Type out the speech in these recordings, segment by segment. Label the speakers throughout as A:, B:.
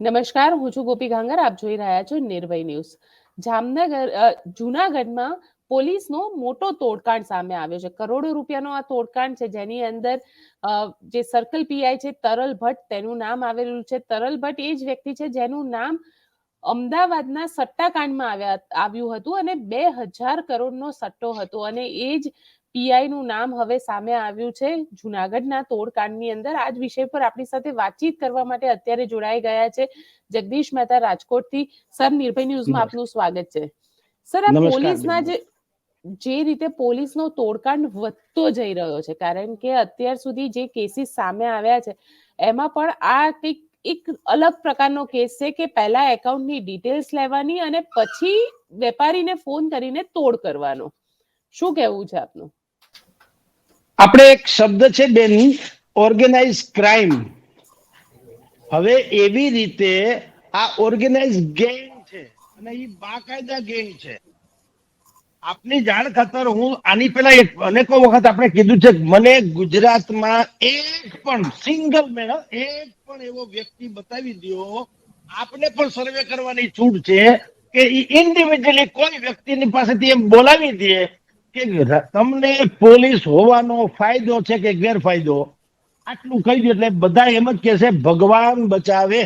A: નમસ્કાર, હું છું ગોપી ગાંગર આપ જોઈ રહ્યા છો નિર્ભય ન્યૂઝ. જામનગર જૂનાગઢમાં પોલીસનો મોટો તોડકાંડ સામે આવ્યો છે. કરોડો રૂપિયાનો આ તોડકાંડ છે, જેની અંદર જે સર્કલ પીઆઈ છે, તરલ ભટ્ટ, તેનું નામ આવેલું છે. તરલ ભટ્ટ એ જ વ્યક્તિ છે, જેનું નામ અમદાવાદના સટ્ટાકાંડમાં આવ્યા, આવ્યું હતું અને બે હજાર કરોડનો સટ્ટો હતો અને એ જ પીઆઈ નું નામ હવે સામે આવ્યું છે. જુનાગઢના તોડકાંડની અંદર આ જ વિષય પર આપણી સાથે વાતચીત કરવા માટે અત્યારે જોડાઈ ગયા છે. જગદીશ મહેતા રાજકોટથી સર નિર્ભય ન્યૂઝમાં આપનું સ્વાગત છે. સર આ પોલીસના જે જે રીતે પોલીસનો તોડકાંડ વધતો જઈ રહ્યો છે કારણ કે અત્યાર સુધી જે કેસીસ સામે આવ્યા છે એમાં પણ આ કંઈક એક અલગ પ્રકારનો કેસ છે કે પહેલા એકાઉન્ટની ડિટેલ્સ લેવાની અને પછી વેપારીને ફોન કરીને તોડ કરવાનો. શું કહેવું છે આપનું?
B: આપણે એક શબ્દ છે બેન ઓર્ગેનાઇઝ ક્રાઇમ હવે એવી રીતે આ ઓર્ગેનાઇઝ ગેંગ છે અને એ બાકાયદા ગેંગ છે. આપની જાણ ખાતર હું આની પહેલા એક અનેકો વખત આપણે કીધું છે મને ગુજરાતમાં એક પણ સિંગલ મેળો એક પણ એવો વ્યક્તિ બતાવી દો આપને પણ સર્વે કરવાની છૂટ છે કે ઇન્ડિવિજ્યુઅલી કોઈ વ્યક્તિની પાસેથી એમ બોલાવી દે કે તમને પોલીસ હોવાનો ફાયદો છે કે ગેરફાયદો? આટલું કહી એટલે બધા એમ જ કહેશે, ભગવાન બચાવે.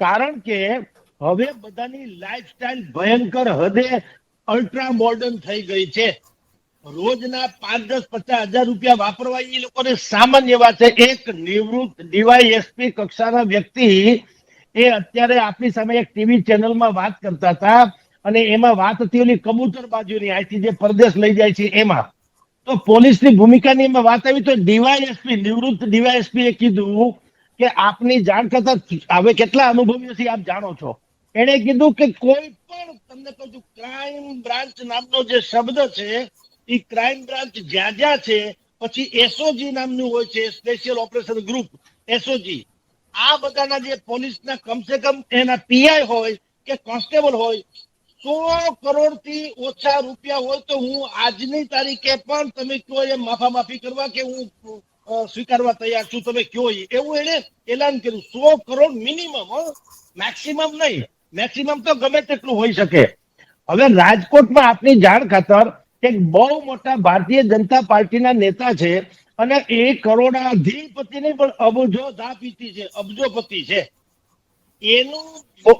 B: કારણ કે હવે બધાની લાઈફસ્ટાઈલ ભયંકર હદે અલ્ટ્રા મોડર્ન થઈ ગઈ છે. રોજના પાંચ દસ પચાસ હજાર રૂપિયા વાપરવા એ લોકોને સામાન્ય વાત છે. એક નિવૃત્ત ડીવાયએસપી કક્ષાના વ્યક્તિ એ અત્યારે આપણી સામે એક ટીવી ચેનલમાં વાત કરતા હતા. અને એમાં વાત હતી ઓલી કબૂતર બાજુની અહીંથી જે પરદેશ લઈ જાય છે એમાં. તો પોલીસની ભૂમિકાની એમાં વાત આવી તો ડીવાયએસપી, નિવૃત્ત ડીવાયએસપી એ કીધું કે આપની જાણ કરતા હવે કેટલા અનુભવીઓથી આપ જાણો છો. એણે કીધું કે કોઈ પણ તમને કહું છું ક્રાઇમ બ્રાન્ચ નામનો જે શબ્દ છે એ ક્રાઇમ બ્રાન્ચ જ્યાં જ્યાં છે, પછી એસઓજી નામનું હોય છે સ્પેશિયલ ઓપરેશન ગ્રુપ એસઓજી આ બધાના જે પોલીસના કમસે કમ એના પીઆઈ હોય કે કોન્સ્ટેબલ હોય સો કરોડથી ઓછા રૂપિયા હોય તો હું આજની તારીખે પણ તમે કયો એમ માફા માફી કરવા કે હું સ્વીકારવા તૈયાર છું? તમે કયો એવું એને એલાન કર્યું. સો કરોડ મિનિમમ મેક્સિમમ નહીં. મેક્સિમમ તો ગમે તેટલું હોઈ શકે. હવે રાજકોટમાં આપની જાણ ખાતર એક બહુ મોટા ભારતીય જનતા પાર્ટીના નેતા છે અને એ કરોડાધિપતિ નહીં પણ અબજો ધાપીતી છે અબજોપતિ છે. એનું,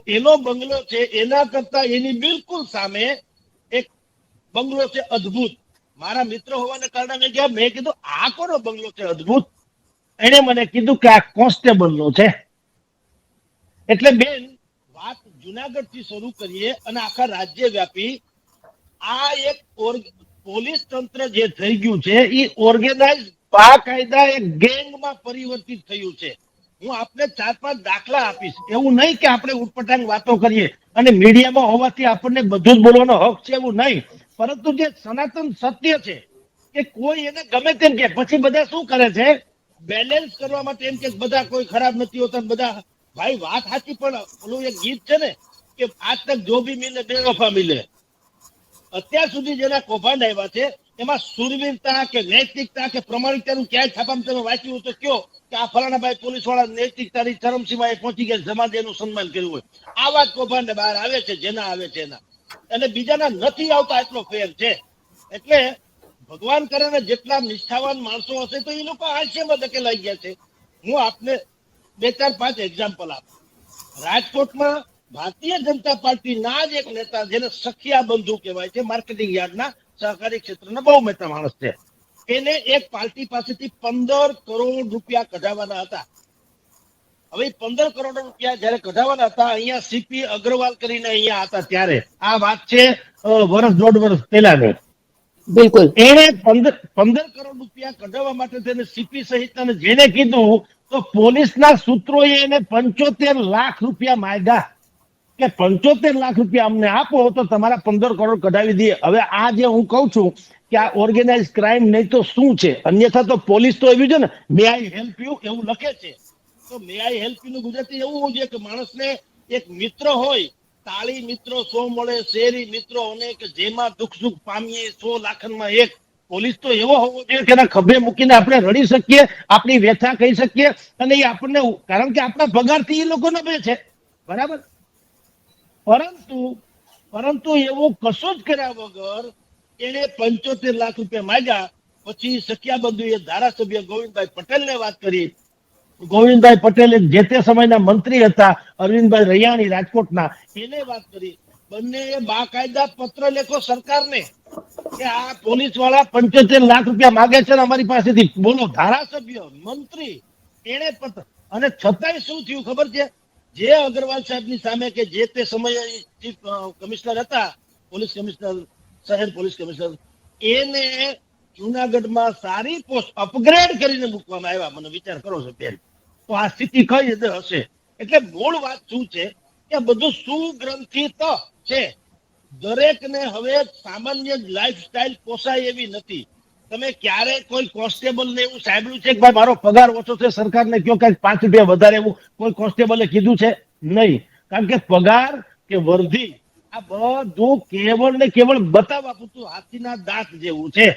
B: એનો બંગલો છે, એના કરતા એની બિલકુલ સામે એક બંગલો છે અદ્ભુત. મારા મિત્ર હોવાને કારણે મેં ગયા મેં કીધું, આ કોનો બંગલો છે અદ્ભુત? એને મને કીધું કે આ કોન્સ્ટેબલ નો છે. એટલે બેન, વાત જુનાગઢથી શરૂ કરીએ અને આખા રાજ્ય વ્યાપી, આ એક પોલીસ તંત્ર જે થઈ ગયું છે એ ઓર્ગેનાઇઝ બાકાયદા એક ગેંગમાં પરિવર્તિત થયું છે. હું આપને ચાર પાંચ દાખલા આપીશ. એવું નહીં કે આપણે ઉટપટાંગ વાતો કરીએ અને મીડિયામાં હોવાથી આપણને બધું જ બોલવાનો હક છે એવું નહીં. પરંતુ જે સનાતન સત્ય છે કે કોઈ એને ગમે તેમ કે પછી બધા શું કરે છે? બેલેન્સ કરવા માટે એમ કે બધા કોઈ ખરાબ નથી હોતા બધા. ભાઈ, વાત સાચી, પણ ઓલું એક ગીત છે ને કે આજ તક જો બી મિલે બેવફા મિલે. અત્યાર સુધી જેના કૌભાંડ આવ્યા છે એમાં સુરવીરતા કે નૈતિકતા કે પ્રમાણિકતાનું ક્યાંય છાપામાં તમે વાંચ્યું તો કયો કે આ ફલાણા ભાઈ પોલીસવાળા નૈતિકતાની ચરમસીમાએ પહોંચી ગયા સમાજે એનું સન્માન કર્યું હોય. આવા જ કૌભાંડ બહાર આવે છે, જેના આવે છે એના. અને બીજાના નથી આવતા એટલો ફેર છે. એટલે ભગવાન કરે ને જેટલા નિષ્ઠાવાન માણસો હશે તો એ લોકો હાસ્યમાં ધકેલાઈ ગયા છે. હું આપને બે ચાર પાંચ એક્ઝામ્પલ આપું. રાજકોટમાં ભારતીય જનતા પાર્ટીના જ એક નેતા જેને સખિયા બંધુ કહેવાય છે, માર્કેટિંગ યાર્ડના સહકારી ક્ષેત્રના બહુ મોટા માણસ છે. એને એક પાર્ટી પાસેથી પંદર કરોડ રૂપિયા કઢાવવાના હતા. હવે પંદર કરોડ રૂપિયા જયારે કઢાવવાના હતા અહીંયા સીપી અગ્રવાલ કરીને અહીંયા હતા ત્યારે. આ વાત છે વર્ષ દોઢ વર્ષ પહેલાની.
A: બિલકુલ.
B: એને પંદર પંદર કરોડ રૂપિયા કઢાવવા માટે તેને સીપી સહિત જેને કીધું તો પોલીસના સૂત્રોએ એને પંચોતેર લાખ રૂપિયા માંગ્યા કે પંચોતેર લાખ રૂપિયા અમને આપો તો તમારા પંદર કરોડ કઢાવી દઈએ. હવે આ જે હું કહું છું કે આ ઓર્ગેનાઇઝ ક્રાઇમ નહીં તો શું છે? અન્યથા તો પોલીસ તો એવી છે ને મે આઈ હેલ્પ યુ એવું લખે છે. તો મે આઈ હેલ્પ યુ નું ગુજરાતી એવું હોય છે કે માણસને એક મિત્ર હોય, તાળી મિત્રો સો મળે, શેરી મિત્રો અને કે જેમાં દુઃખ સુખ પામીએ સો લાખનમાં એક. પોલીસ તો એવો હોવો જોઈએ કે એના ખભે મૂકીને આપણે રડી શકીએ, આપણી વ્યથા કહી શકીએ અને એ આપણને કારણ કે આપણા પગારથી એ લોકોને બે છે. બરાબર? પરંતુ પરંતુ એવું કશું જ કર્યા વગર એને પંચોતેર લાખ રૂપિયા માંગ્યા. પછી સખિયાબંધુએ ધારાસભ્ય ગોવિંદભાઈ પટેલને વાત કરી. ગોવિંદભાઈ પટેલ જે તે સમયના મંત્રી હતા, અરવિંદભાઈ રૈયાણી રાજકોટના, એને વાત કરી. બંને બાકાયદા પત્ર લેખો સરકારને કે આ પોલીસવાળા પંચોતેર લાખ રૂપિયા માગે છે અમારી પાસેથી. બોલો, ધારાસભ્ય, મંત્રી એને પત્ર અને છતાંય શું થયું ખબર છે? જે અગ્રવાલ સાહેબની સામે કે જે તે સમયે ચીફ કમિશનર હતા, પોલીસ કમિશનર શહેર પોલીસ કમિશનર, એને જુનાગઢમાં સારી પોસ્ટ અપગ્રેડ કરીને મૂકવામાં આવ્યા. મને વિચાર કરો છો બેન તો આ સ્થિતિ કઈ રીતે હશે? એટલે મૂળ વાત શું છે કે બધું સુગ્રંથિત છે. દરેકને હવે સામાન્ય લાઈફસ્ટાઈલ પોસાય એવી નથી. તમે ક્યારે કોઈ કોન્સ્ટેબલ ને એવું સાંભળ્યું છે કે ભાઈ મારો પગાર ઓછો છે, સરકારને કયો કંઈક પાંચ રૂપિયા વધારે એવું કોઈ કોન્સ્ટેબલે કીધું છે? નહીં. કારણ કે પગાર કે વર્ધી આ બધું કેવળ ને કેવળ બતાવવા પૂરતું હાથીના દાંત જેવું છે.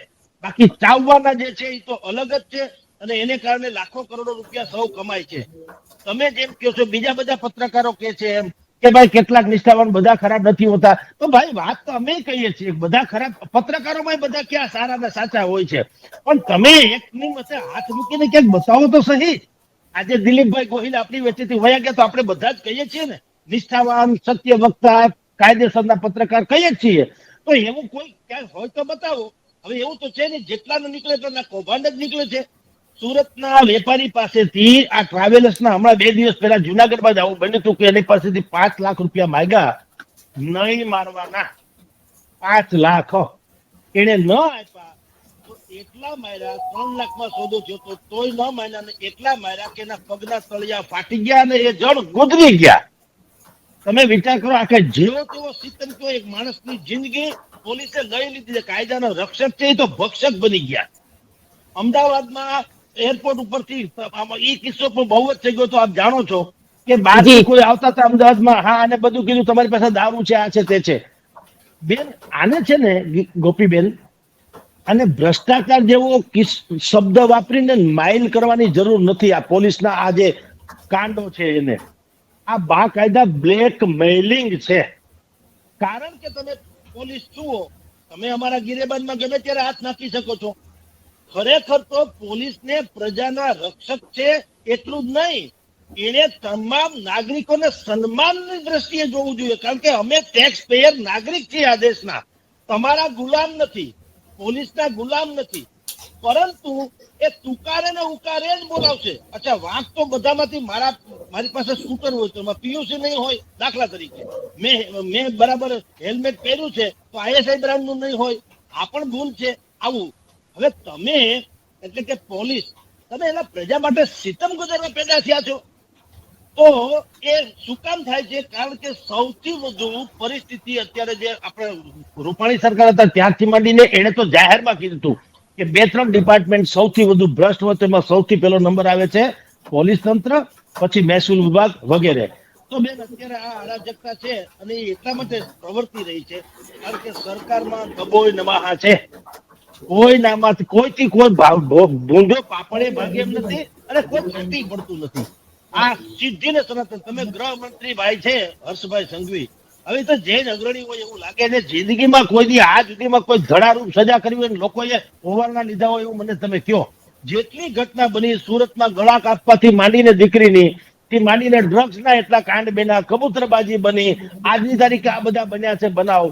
B: બાકી ચાવવાના જે છે એ તો અલગ જ છે અને એને કારણે લાખો કરોડો રૂપિયા સૌ કમાય છે. તમે જેમ કહો છો, બીજા બધા પત્રકારો કે છે એમ કે ભાઈ કેટલાક નિષ્ઠાવાન બધા ખરાબ નથી હોતા. તો ભાઈ વાત તો અમે કહીએ છીએ બધા ખરાબ પત્રકારોમાં બધા ક્યાં સારા ના સાચા હોય છે. પણ તમે એકની મતે હાથ મૂકીને ક્યાંક બતાવો તો સહી. આજે દિલીપભાઈ ગોહિલ આપણી વચ્ચેથી વયા ગયા તો આપણે બધા જ કહીએ છીએ ને. નિષ્ઠાવાન, સત્ય વક્તા, કાયદેસરના પત્રકાર કહીએ છીએ. તો એવું કોઈ ક્યાંય હોય તો બતાવો. હવે એવું તો છે ને જેટલા નીકળે એટલા કૌભાંડ જ નીકળે છે. સુરતના વેપારી પાસેથી આ ટ્રાવેલર્સના હમણાં બે દિવસ પહેલા જુનાગઢ બાદ આવું બન્યું હતું કે એની પાસેથી પાંચ લાખ રૂપિયા માગ્યા. નહીં મારવાના. પાંચ લાખ. એને ન આપ્યા તો એટલા માર્યા, ત્રણ લાખમાં સોદો થયો તો તોય ન માર્યા ને એટલા માર્યા કે એના પગના તળિયા ફાટી ગયા અને એ જણ ગુજરી ગયા. તમે વિચાર કરો, આખે જેવો તેવો સિતમ તો એક માણસની જિંદગી પોલીસે લઈ લીધી છે. કાયદાનો રક્ષક છે એ તો ભક્ષક બની ગયા. અમદાવાદમાં એરપોર્ટ ઉપરથી એ કિસ્સો પણ બહુ જ થઈ ગયો તો આપ જાણો છો કે બહારથી કોઈ આવતા હતા અમદાવાદમાં હા અને બધું કીધું તમારી પાસે દારૂ છે આ છે તે છે. બેન આને છે ને ગોપીબેન અને ભ્રષ્ટાચાર જેવો શબ્દ વાપરીને માઇલ કરવાની જરૂર નથી આ પોલીસના આ જે કાંડો છે એને. આ બાકાયદા બ્લેક મેઇલિંગ છે. કારણ કે તમે પોલીસ જુઓ તમે અમારા ગિરેબાનમાં ગમે ત્યારે હાથ નાખી શકો છો. ખરેખર તો પોલીસને પ્રજાના રક્ષક છે એટલું જ નહીં. એને તમામ નાગરિકોને સન્માનની દ્રષ્ટિએ જોવું જોઈએ. કારણ કે અમે ટેક્સ પેયર નાગરિક છીએ આ દેશના. તમારા ગુલામ નથી. પોલીસના ગુલામ નથી. પરંતુ એ તુકારે ને ઉકારે જ બોલાવશે. અચ્છા વાત તો બધામાંથી મારા, મારી પાસે સ્કૂટર હોય તો એમાં પીયુસી નહીં હોય, દાખલા તરીકે. મેં મેં બરાબર હેલ્મેટ પહેર્યું છે તો આઈએસઆઈ બ્રાન્ડનું નહીં હોય. આ પણ ભૂલ છે. આવું હવે તમે, એટલે કે પોલીસ, તમે એના પ્રજા માટે સિતમ ગુજારવા પેદા થયા છો. તો એ શું કામ થાય છે? કારણ કે સૌથી વધુ પરિસ્થિતિ અત્યારે જે આપણે રૂપાણી સરકાર હતા, ત્યારથી માંડીને એને તો જાહેરમાં કીધું હતું કે બે ત્રણ ડિપાર્ટમેન્ટ સૌથી વધુ ભ્રષ્ટ હોય તેમાં સૌથી પહેલો નંબર આવે છે પોલીસ તંત્ર, પછી મહેસૂલ વિભાગ વગેરે. તો બેન, અત્યારે આ અરાજકતા છે અને એટલા માટે પ્રવર્તી રહી છે, કારણ કે સરકારમાં દબોય નમાહા છે. કોઈ નામાંથી કોઈ ભાવ ભો- ભૂંડો પાપડે ભાગે એમ નથી અને કોઈ તૂટી પડતું નથી. આ સિદ્ધિ ને સનાતન. તમે ગૃહમંત્રી ભાઈ છે, હર્ષભાઈ સંઘવી. હવે તો જૈન અગ્રણી હોય એવું લાગે ને જિંદગીમાં કોઈ દી આ સુધીમાં કોઈ ધડારૂપ સજા કરી હોય લોકોએ હોવાના લીધા હોય એવું મને તમે કયો જેટલી ઘટના બની, સુરતમાં ગળા કાપવાથી માંડીને દીકરીની, થી માંડીને ડ્રગ્સ ના એટલા કાંડ બેના કબૂતરબાજી બની, આજની તારીખે આ બધા બન્યા છે બનાવ.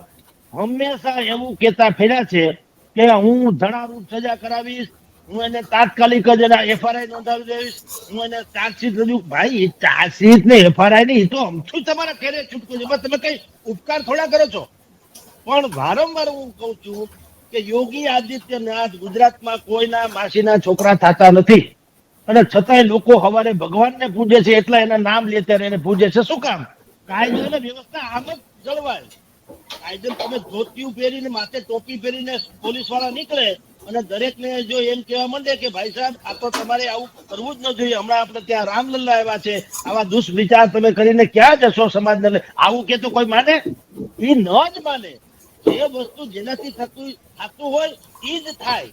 B: હંમેશા એવું કેતા ફેર્યા છે કે હું ધડારૂપ સજા કરાવીશ, હું એને તાત્કાલિક જ એના એફઆરઆઈ નોંધાવી દઈશ, હું એને ચાર્જશીટ રજૂ ભાઈ ચાર્જશીટ ને એફઆરઆઈ નહીં તો અમથું તમારા ઘરે છૂટકો છે. તમે કઈ ઉપકાર થોડા કરો છો? પણ વારંવાર હું કહું છું કે યોગી આદિત્યનાથ ગુજરાતમાં કોઈના માસીના છોકરા થતા નથી. અને છતાંય લોકો હવારે ભગવાનને પૂજે છે, એટલા એના નામ લેતા એને પૂજે છે. શું કામ? કાયદો અને વ્યવસ્થા આમ જ જળવાય. કાયદો તમે ધોતિયું પહેરીને માથે ટોપી પહેરીને પોલીસવાળા નીકળે અને દરેકને જો એમ કહેવા માંડે કે ભાઈ સાહેબ આ તો તમારે આવું કરવું જ ન જોઈએ. હમણાં આપણે ત્યાં રામલલ્લા આવ્યા છે. આવા દુષ્વિચાર તમે કરીને ક્યાં જશો સમાજને? આવું કે તો કોઈ માને? એ ન જ માને. જે વસ્તુ જેનાથી થતું થતું હોય એ જ થાય.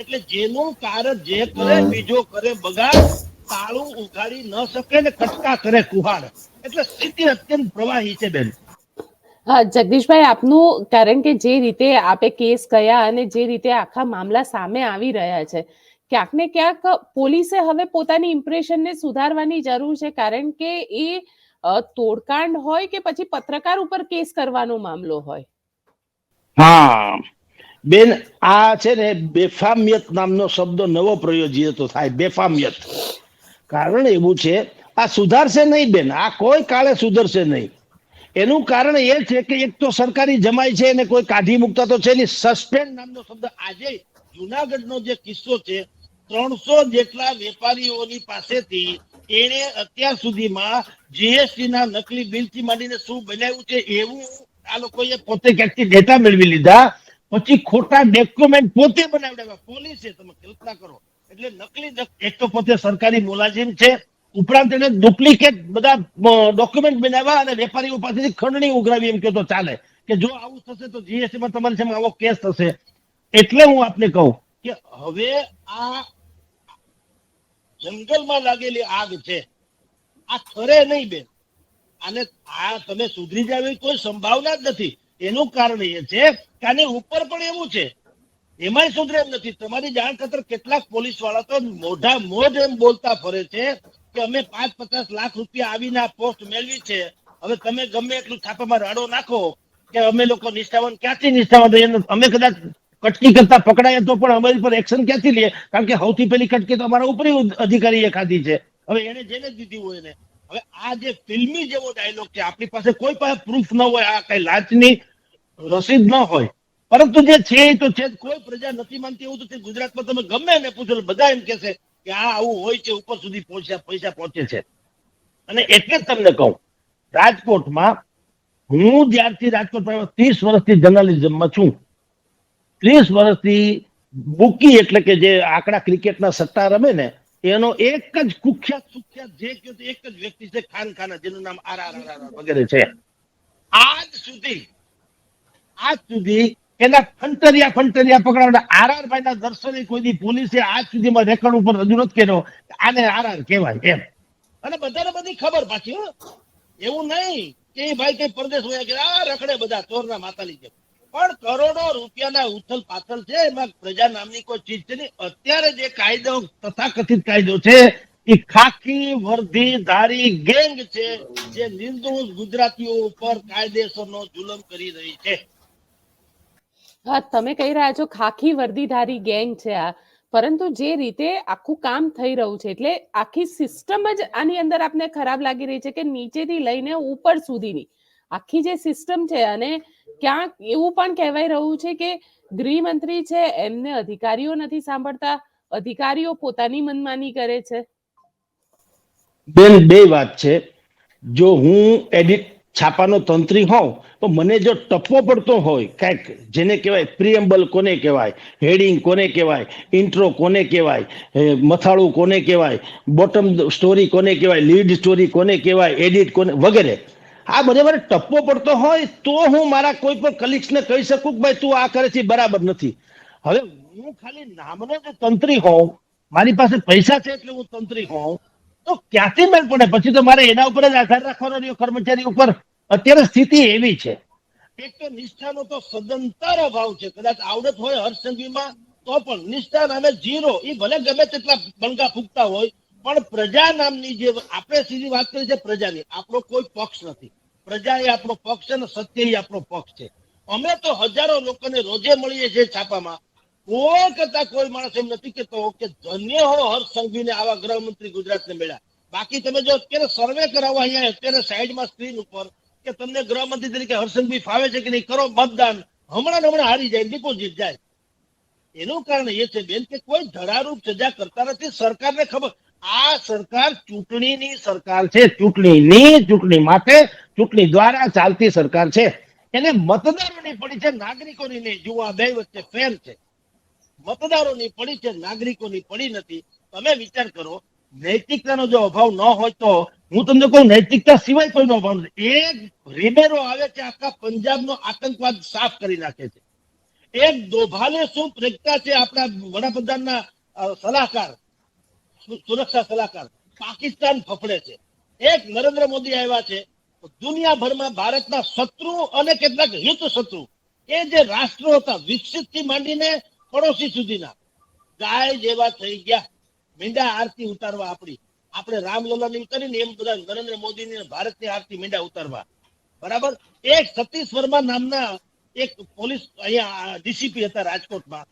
B: એટલે જેનું કારણ જે કરે બીજો કરે બગાડ તાળું ઉઘાડી ન શકે ને કટકા કરે કુહાડ. એટલે સ્થિતિ અત્યંત પ્રવાહી છે બેન.
A: હા જગદીશભાઈ, આપનું કારણ કે જે રીતે આપે કેસ કયા અને જે રીતે આખા મામલા સામે આવી રહ્યા છે, ક્યાંક ને ક્યાંક પોલીસે હવે પોતાની ઇમ્પ્રેશનને સુધારવાની જરૂર છે, કારણ કે એ તોડકાંડ હોય કે પછી પત્રકાર ઉપર કેસ કરવાનો મામલો હોય?
B: હા. બેન, આ છે ને બેફામિયત નામનો શબ્દ નવો પ્રયોજ્ય તો થાય, બેફામિયત. કારણ એવું છે, આ સુધારશે નહીં બેન, આ કોઈ કાળે સુધરશે નહીં. એનું કારણ એ છે કે એક તો સરકારી જમાઈ છે એને કોઈ કાઢી મૂકતા તો છે નહીં. સસ્પેન્ડ નામનો શબ્દ આજે જુનાગઢનો જે કિસ્સો છે, ત્રણસો જેટલા વેપારીઓની પાસેથી એણે અત્યાર સુધીમાં જીએસટી ના નકલી બિલથી માંડીને શું બનાવ્યું છે એવું આ લોકોએ પોતે ક્યાંકથી ડેટા મેળવી લીધા. પછી ખોટા ડોક્યુમેન્ટ પોતે બનાવડાવ્યા પોલીસે તમે કલ્પના કરો. એટલે નકલી એક તો પોતે સરકારી મુલાજિમ છે ઉપરાંત એને ડુપ્લિકેટ બધા ડોક્યુમેન્ટ બનાવ્યા અને વેપારીઓ પાસેથી ખંડણી ઉઘરાવી એમ કે તો ચાલે. કે જો આવું થશે તો જીએસટી માં તમારી સામે આવો કેસ થશે. એટલે હું આપને કહું કે હવે આ જંગલમાં લાગેલી આગ છે. આ ખરે નહીં બેન. આને આ તમે સુધરી જાવ કોઈ સંભાવના જ નથી. એનું કારણ એ છે કે આની ઉપર પણ એવું છે એમાંય સુધરે એમ નથી. તમારી જાણ ખાતર કેટલાક પોલીસવાળા તો મોઢા મોઢ એમ બોલતા ફરે છે કે અમે પાંચ પચાસ લાખ રૂપિયા આવીને આ પોસ્ટ મેળવી છે. હવે તમે ગમે એટલું છાપામાં રાડો નાખો કે અમે લોકો નિષ્ઠાવાન ક્યાંથી નિષ્ઠાવાન? અમે કદાચ કટકી કરતા પકડાયા તો પણ અમારી પર એક્શન ક્યાંથી લઈએ? કારણ કે સૌથી પહેલી કટકી તો અમારા ઉપરી અધિકારીએ ખાધી છે. હવે એને જેને દીધી હોય એને. હવે આ જે ફિલ્મી જેવો ડાયલોગ છે, આપણી પાસે કોઈ પાસે પ્રૂફ ન હોય, આ કઈ લાંચની રસીદ ન હોય. પરંતુ જે છે તો છે કોઈ પ્રજા નથી માનતી એવું તો તે ગુજરાતમાં તમે ગમે એને પૂછો બધા એમ કહેશે કે આ આવું હોય છે, ઉપર સુધી પહોંચ્યા, પૈસા પહોંચે છે. અને એટલે જ તમને કહું, રાજકોટમાં હું જ્યારથી રાજકોટ ત્રીસ વર્ષથી જર્નાલિઝમમાં છું. ત્રીસ વર્ષથી બુકી એટલે કે જે આંકડા ક્રિકેટના સટ્ટા રમે ને, એનો એક જ કુખ્યાત સુખ્યાત જે કહ્યું એક જ વ્યક્તિ છે, ખાન ખાના, જેનું નામ આર આર આર વગેરે છે. આજ સુધી આજ સુધી એના ફંટરિયા ફંટરિયા પકડાવડા આર આર ભાઈ ના દર્શને કોઈ પોલીસે આજ સુધીમાં રેકોર્ડ ઉપર રજૂ નથી કર્યો. આને આર આર કહેવાય એમ. અને બધાને બધી ખબર પાછી એવું નહીં કે ભાઈ કઈ પરદેશ હોય કે આ રખડે બધા ચોરના માતાલી જેમ પણ કરોડો રૂપિયાના ઉથલ પાથલ છે, એમાં પ્રજા નામની કોઈ ચીજ છે નહીં. અત્યારે જે કાયદો, તથાકથિત કાયદો છે, એ ખાખી વર્ધી ધારી ગેંગ છે, જે નિર્દોષ ગુજરાતીઓ ઉપર કાયદેસરનો જુલમ કરી રહી છે.
A: હા, તમે કહી રહ્યા છો ખાખી વર્દીધારી ગેંગ છે આ. પરંતુ જે રીતે આખું કામ થઈ રહ્યું છે, એટલે આખી સિસ્ટમ જ આની અંદર આપને ખરાબ લાગી રહી છે કે નીચેથી લઈને ઉપર સુધીની. આખી જે સિસ્ટમ છે અને ક્યાંક એવું પણ કહેવાય રહ્યું છે કે ગૃહમંત્રી છે, એમને અધિકારીઓ નથી સાંભળતા, અધિકારીઓ પોતાની મનમાની કરે છે.
B: બેન, બે વાત છે. જો હું એડિટ છાપાનો તંત્રી હોઉં, તો મને જો ટપ્પો પડતો હોય, કાંઈક જેને કહેવાય પ્રિયમ્બલ કોને કહેવાય, હેડિંગ કોને કહેવાય, ઇન્ટ્રો કોને કહેવાય મથાળું કોને કહેવાય, બોટમ સ્ટોરી કોને કહેવાય, લીડ સ્ટોરી કોને કહેવાય, એડિટ કોને વગેરે, આ બધે મારે ટપ્પો પડતો હોય, તો હું મારા કોઈ પણ કલીગ્સને કહી શકું કે ભાઈ તું આ કરે છે બરાબર નથી. હવે હું ખાલી નામનો જ તંત્રી હોઉં, મારી પાસે પૈસા છે એટલે હું તંત્રી હોઉં તો ક્યાંથી મેળ પડે? પછી તો મારે એના ઉપર જ આધાર રાખવાનો રહ્યો કર્મચારી ઉપર. અત્યારે સ્થિતિ એવી છે. એક તો નિષ્ઠાનો તો સદંતર અભાવ છે. કદાચ આવડત હોય હર્ષસંગીમાં તો પણ નિષ્ઠા નામે જીરો એ ભલે ગમે તેટલા બંગા ફૂકતા હોય, પણ પ્રજા નામની જે આપણે સીધી વાત કરી છે પ્રજાની. આપણો કોઈ પક્ષ નથી. પ્રજા એ આપણો પક્ષ છે ને સત્ય એ આપણો પક્ષ છે. અમે તો હજારો લોકોને રોજે મળીએ છીએ છાપામાં. કોઈ કરતા કોઈ માણસ એમ નથી કેતો કે ધન્ય હો હર્ષ સંઘવીને આવા ગૃહમંત્રી ગુજરાતને મળ્યા. બાકી તમે જો અત્યારે સર્વે કરાવો અહીંયા અત્યારે સાઈડમાં સ્ક્રીન ઉપર કે તમને ગૃહમંત્રી તરીકે હર્ષ ફાવે છે કે નહીં, કરો મતદાન. હમણાં હમણાં હારી જાય ડિપોઝિટ જાય. એનું કારણ એ છે બેન કે કોઈ ધરારૂપ સજા કરતા નથી. સરકારને ખબર, આ સરકાર ચૂંટણીની સરકાર છે. ચૂંટણીની ચૂંટણી માટે, ચૂંટણી દ્વારા ચાલતી સરકાર છે. એને મતદારોની પડી છે, નાગરિકોની નહીં. જુઓ આ બે વચ્ચે ફેર છે. મતદારોની પડી છે, નાગરિકોની પડી નથી. તમે વિચાર કરો, નૈતિકતાનો જો અભાવ ન હોય તો હું તમને કહું, નૈતિકતા સિવાય કોઈનો અભાવ નથી. એક રિબેરો આવે છે આખા પંજાબનો આતંકવાદ સાફ કરી નાખે છે. એક દોભાલે શું પ્રજ્ઞા છે આપણા વડાપ્રધાનના સલાહકાર સુરક્ષા સલાહકાર, પાકિસ્તાન ફફડે છે. એક નરેન્દ્ર મોદી આવ્યા છે. દુનિયાભરમાં ભારતના શત્રુ અને કેટલાક હિત શત્રુ એ જે રાષ્ટ્રો હતા વિકસિતથી માંડીને પડોશી સુધીના. ગાય જેવા થઈ ગયા. મીંડા આરતી ઉતારવા આપણી. આપણે રામલલ્લાની કરીને એમ બધા નરેન્દ્ર મોદીની ભારતની આરતી મીંડા ઉતારવા. બરાબર? એક સતીશ વર્મા નામના એક પોલીસ અહીંયા ડીસીપી હતા રાજકોટમાં.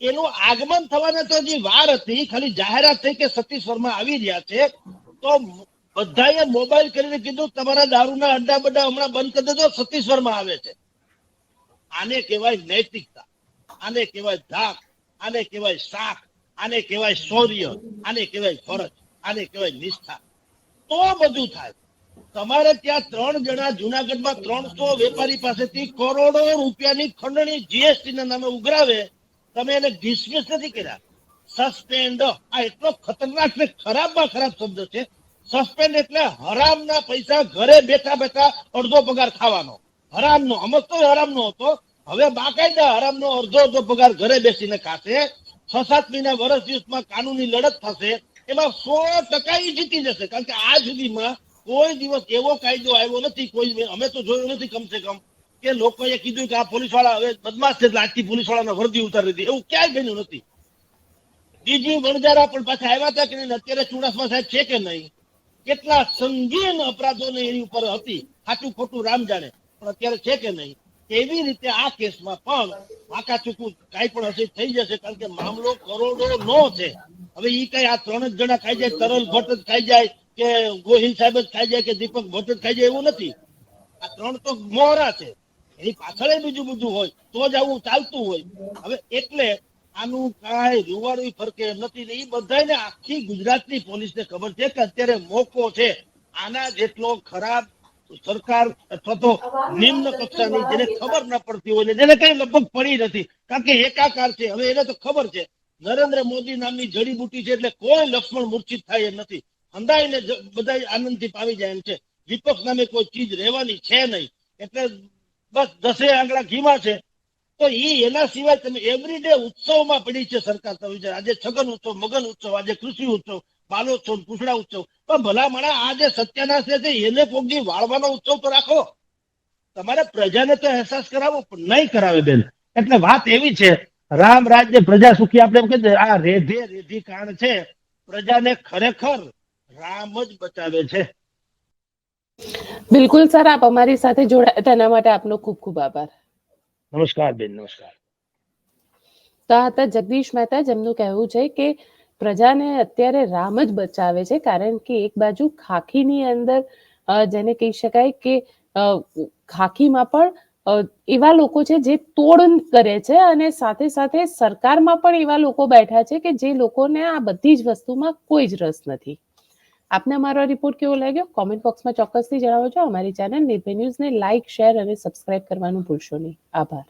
B: એનું આગમન થવાના તો જે વાર હતી. ખાલી જાહેરાત થઈ કે સતીશ વર્મા આવી રહ્યા છે. તો બધાએ મોબાઈલ કરીને કીધું, તમારા દારૂના અડ્ડા બડ્ડા હમણાં બંધ કરી દેજો, સતીશ વર્મા આવે છે. આને કહેવાય નૈતિકતા. આને કહેવાય ધાક, આને કહેવાય શાખ આને કહેવાય શૌર્ય, આને કહેવાય ફરજ, આને કહેવાય નિષ્ઠા. તો બધું થાય. તમારે ત્યાં ત્રણ જણા જુનાગઢમાં ત્રણસો વેપારી પાસેથી કરોડો રૂપિયાની ખંડણી જીએસટી ના નામે ઉઘરાવે, તમે એને ડિસમિસ નથી કર્યા. સસ્પેન્ડ આ એટલો ખતરનાક ને ખરાબમાં ખરાબ શબ્દ છે. સસ્પેન્ડ એટલે હરામના પૈસા ઘરે બેઠા બેઠા અડધો પગાર ખાવાનો. હરામનો અમુક તો હરામનો હતો. હવે બાકાયદા હરામનો અડધો અડધો પગાર ઘરે બેસીને ખાશે છ સાત મહિના વર્ષ દિવસમાં કાનૂની લડત થશે, એમાં સો ટકા જીતી જશે. કારણ કે આ સુધીમાં કોઈ દિવસ એવો કાયદો આવ્યો નથી, કોઈ અમે તો જોયું નથી કમસે કમ કે લોકોએ કીધું કે આ પોલીસવાળા હવે બદમાશ છે, એટલે આજથી પોલીસ વાળાને વર્દી ઉતારી દીધી. એવું ક્યાંય બન્યું નથી. બીજી વણજારા પણ પાછા આવ્યા હતા કે નહીં અત્યારે ચુડાસમા સાહેબ છે કે નહીં? કેટલા સંગીન અપરાધોને એની ઉપર હતી. સાચું ખોટું રામ જાણે. પણ અત્યારે છે કે નહીં? એવી રીતે આ કેસમાં પણ આકા ચૂકું કઈ પણ હશે, થઈ જશે, કારણ કે મામલો કરોડો નો છે. હવે ઈ કઈ આ ત્રણ જ જણા ખાઈ જાય, તરલ ભટ્ટ જ ખાઈ જાય, કે ગોહિલ સાહેબ જ ખાઈ જાય, કે દીપક ભટ્ટ જ ખાઈ જાય, એવું નથી. આ ત્રણ તો મોહરા છે. એની પાછળ બીજું બધું હોય, તો જ આવું ચાલતું હોય. હવે એટલે આનું કાંઈ રૂવાડું ફરકે નથી ને એ બધાને આખી ગુજરાતની પોલીસને ખબર છે કે અત્યારે મોકો છે. આના જેટલો ખરાબ સરકાર અથવા તો નિમ્ન કક્ષાની જેને ખબર ના પડતી હોય, જેને કઈ લગભગ પડી નથી, કારણ કે એકાકાર છે. હવે એને તો ખબર છે, નરેન્દ્ર મોદી નામની જડીબુટી છે એટલે કોઈ લક્ષ્મણ મૂર્છિત થાય એમ નથી. હંધાઈને જ- બધા આનંદથી પાવી જાય એમ છે. વિપક્ષ નામે કોઈ ચીજ રહેવાની છે નહીં. એટલે બસ દસે આંગળા ઘીમાં છે. તો એ એના સિવાય તમે એવરીડે ઉત્સવમાં પડી છે સરકાર. તમે આજે છગન ઉત્સવ, મગન ઉત્સવ, આજે કૃષિ ઉત્સવ બાલોત્સવ પૂછડા ઉત્સવ. પણ ભલા માણા આ જે સત્યાનાશ છે એને કોકની વાળવાનો ઉત્સવ તો રાખો. તમારે પ્રજાને તો અહેસાસ કરાવો પણ નહીં કરાવે બેન. એટલે વાત એવી છે રામ રાજ્ય પ્રજા સુખી આપણે એમ કે આ રેધે રેધી કાણ છે. પ્રજાને ખરેખર રામ જ બચાવે છે.
A: બિલકુલ સર આપ અમારી સાથે જોડાયા તેના માટે આપનો ખૂબ ખૂબ આભાર.
C: નમસ્કાર બેન નમસ્કાર.
A: તો આ હતા જગદીશ મહેતા જેમનું કહેવું છે કે પ્રજાને અત્યારે રામ જ બચાવે છે, કારણ કે એક બાજુ ખાખીની અંદર જેને કહી શકાય કે ખાખીમાં પણ એવા લોકો છે જે તોડ કરે છે અને સાથે સાથે સરકારમાં પણ એવા લોકો બેઠા છે કે જે લોકોને આ બધી જ વસ્તુમાં કોઈ જ રસ નથી. આપને અમારો રિપોર્ટ કેવો લાગ્યો? કોમેન્ટ બોક્સમાં ચોક્કસથી જણાવજો. અમારી ચેનલ નિર્ભય ન્યૂઝને લાઇક શેર અને સબસ્ક્રાઇબ કરવાનું ભૂલશો નહીં. આભાર.